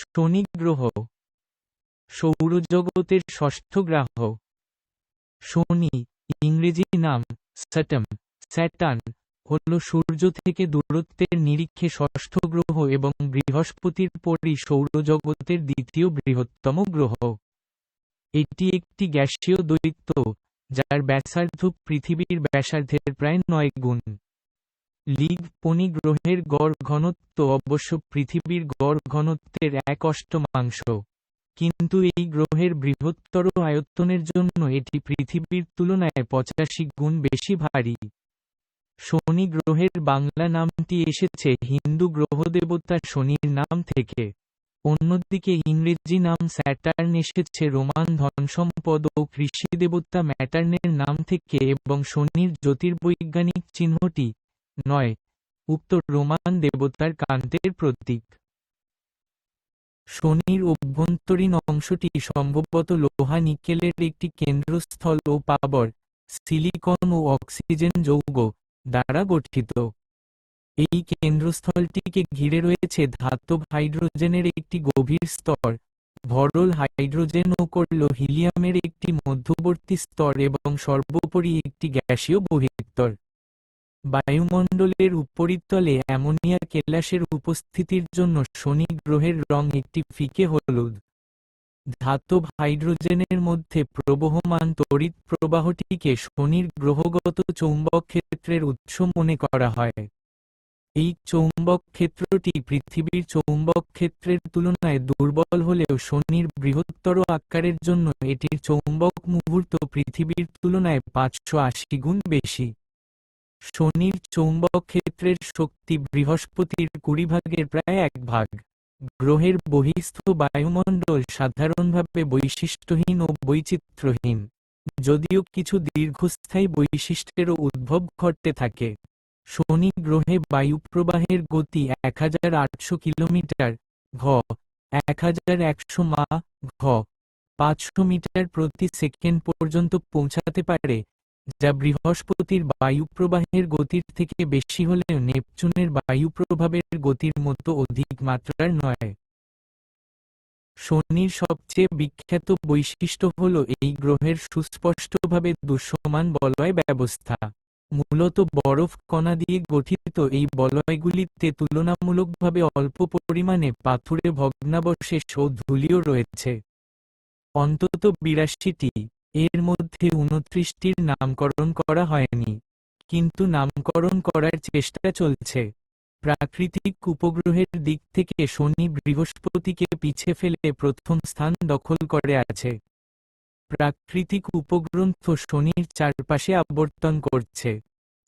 শনি গ্রহ সৌরজগতের ষষ্ঠ গ্রহ। শনি, ইংরেজি নাম স্যাটম স্যাটান হল সূর্য থেকে দূরত্বের নিরীক্ষে ষষ্ঠ গ্রহ এবং বৃহস্পতির পরই সৌরজগতের দ্বিতীয় বৃহত্তম গ্রহ। এটি একটি গ্যাসীয় দৈত্য যার ব্যাসার্ধ পৃথিবীর ব্যাসার্ধের প্রায় নয় গুণ। লিগ পনি গ্রহের গড় ঘনত্ব অবশ্য পৃথিবীর গড় ঘনত্বের এক অষ্টমাংশ। কিন্তু এই গ্রহের বৃহত্তর আয়তনের জন্য এটি পৃথিবীর তুলনায় পঁচাশি গুণ বেশি ভারী। শনি গ্রহের বাংলা নামটি এসেছে হিন্দু গ্রহদেবতা শনির নাম থেকে। অন্যদিকে ইংরেজি নাম স্যাটার্ন এসেছে রোমান ধনসম্পদ ও কৃষি দেবতা ম্যাটার্নের নাম থেকে এবং শনির জ্যোতির্বৈজ্ঞানিক চিহ্নটি নয়, উক্ত রোমান দেবতার কান্তের প্রতীক। শনির অভ্যন্তরীণ অংশটি সম্ভবত লোহা নিকেলের একটি কেন্দ্রস্থল ও পাবর, সিলিকন ও অক্সিজেন যৌগ দ্বারা গঠিত। এই কেন্দ্রস্থলটিকে ঘিরে রয়েছে ধাতব হাইড্রোজেনের একটি গভীর স্তর, ভরল হাইড্রোজেন ও করল হিলিয়ামের একটি মধ্যবর্তী স্তর এবং সর্বোপরি একটি গ্যাসীয় বহিস্তর। বায়ুমণ্ডলের উপরিতলে অ্যামোনিয়া কেলাসের উপস্থিতির জন্য শনি গ্রহের রং একটি ফিকে হলুদ। ধাতব হাইড্রোজেনের মধ্যে প্রবহমান তড়িৎ প্রবাহটিকে শনির গ্রহগত চৌম্বক ক্ষেত্রের উৎস মনে করা হয়। এই চৌম্বক ক্ষেত্রটি পৃথিবীর চৌম্বক ক্ষেত্রের তুলনায় দুর্বল হলেও শনির বৃহত্তর আকারের জন্য এটির চৌম্বক মুহূর্ত পৃথিবীর তুলনায় পাঁচশো আশি গুণ বেশি। শনির চৌম্বক ক্ষেত্রের শক্তি বৃহস্পতির কুড়ি ভাগের প্রায় এক ভাগ গ্রহের বহিস্থ বায়ুমণ্ডল সাধারণভাবে বৈশিষ্ট্যহীন ও বৈচিত্র্যহীন, যদিও কিছু দীর্ঘস্থায়ী বৈশিষ্ট্যেরও উদ্ভব ঘটতে থাকে। শনি গ্রহে বায়ুপ্রবাহের গতি এক হাজার আটশো কিলোমিটার ঘ এক হাজার একশো মা ঘ, পাঁচশো মিটার প্রতি সেকেন্ড পর্যন্ত পৌঁছাতে পারে যা বৃহস্পতির বায়ুপ্রবাহের গতির থেকে বেশি হলেও নেপচুনের বায়ুপ্রভাবের গতির মতো অধিক মাত্রার নয়। শনির সবচেয়ে বিখ্যাত বৈশিষ্ট্য হল এই গ্রহের সুস্পষ্টভাবে দৃশ্যমান বলয় ব্যবস্থা। মূলত বরফ কণা দিয়ে গঠিত এই বলয়গুলিতে তুলনামূলকভাবে অল্প পরিমাণে পাথুরে ভগ্নাবশেষ ও ধুলিও রয়েছে। অন্তত বিরাশিটি এর মধ্যে উনত্রিশটির নামকরণ করা হয়নি, কিন্তু নামকরণ করার চেষ্টা চলছে। প্রাকৃতিক উপগ্রহের দিক থেকে শনি বৃহস্পতিকে পিছে ফেলে প্রথম স্থান দখল করে আছে। প্রাকৃতিক উপগ্রন্থ শনির চারপাশে আবর্তন করছে।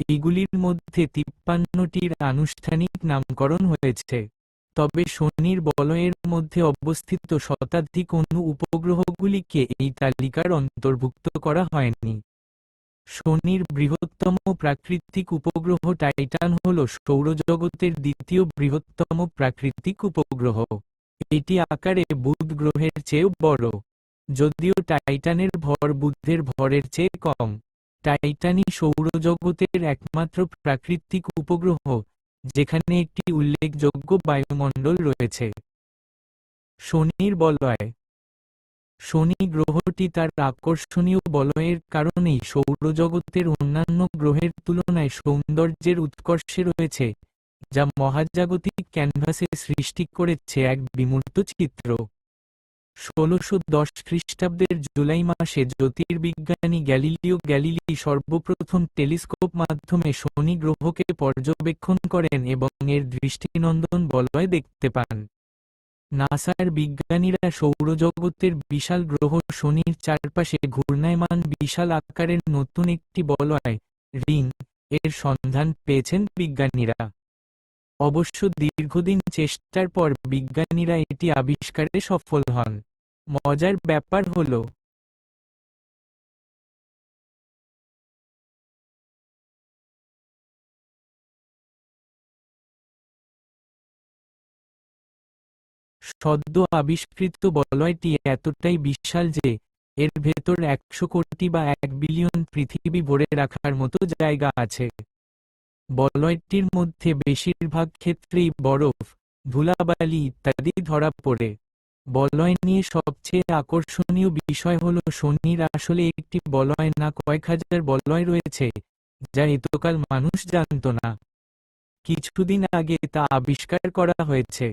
এগুলির মধ্যে তিপ্পান্নটির আনুষ্ঠানিক নামকরণ হয়েছে। তবে শনির বলয়ের মধ্যে অবস্থিত শতাধিক অন্য উপগ্রহগুলিকে এই তালিকার অন্তর্ভুক্ত করা হয়নি। শনির বৃহত্তম প্রাকৃতিক উপগ্রহ টাইটান হল সৌরজগতের দ্বিতীয় বৃহত্তম প্রাকৃতিক উপগ্রহ। এটি আকারে বুধ গ্রহের চেয়েও বড়। যদিও টাইটানের ভর বুদ্ধের ভরের চেয়ে কম। টাইটানই সৌরজগতের একমাত্র প্রাকৃতিক উপগ্রহ। যেখানে একটি উল্লেখযোগ্য বায়ুমণ্ডল রয়েছে। শনির বলয়। শনি গ্রহটি তার আকর্ষণীয় বলয়ের কারণেই সৌরজগতের অন্যান্য গ্রহের তুলনায় সৌন্দর্যের উৎকর্ষে রয়েছে, যা মহাজাগতিক ক্যানভাসে সৃষ্টি করেছে এক বিমূর্ত চিত্র। ষোলশো দশ খ্রিস্টাব্দের জুলাই মাসে জ্যোতির্বিজ্ঞানী গ্যালিলিও গ্যালিলি সর্বপ্রথম টেলিস্কোপ মাধ্যমে শনি গ্রহকে পর্যবেক্ষণ করেন এবং এর দৃষ্টিনন্দন বলয় দেখতে পান। নাসার বিজ্ঞানীরা সৌরজগতের বিশাল গ্রহ শনির চারপাশে ঘূর্ণায়মান বিশাল আকারের নতুন একটি বলয়, রিং, এর সন্ধান পেয়েছেন বিজ্ঞানীরা। অবশ্য দীর্ঘদিন চেষ্টার পর বিজ্ঞানীরা এটি আবিষ্কারে সফল হন। মজার ব্যাপার হল, সদ্য আবিষ্কৃত বলয়টি এতটাই বিশাল যে, এর ভেতর একশো কোটি বা এক বিলিয়ন পৃথিবী ভরে রাখার মতো জায়গা আছে। বলয়টির মধ্যে বেশিরভাগ ক্ষেত্রেই বরফ, ধুলাবালি ইত্যাদি ধরা পড়ে। বলয় নিয়ে সবচেয়ে আকর্ষণীয় বিষয় হল শনির আসলে একটি বলয় না কয়েক হাজার বলয় রয়েছে, যা এতকাল মানুষ জানত না। কিছুদিন আগে তা আবিষ্কার করা হয়েছে।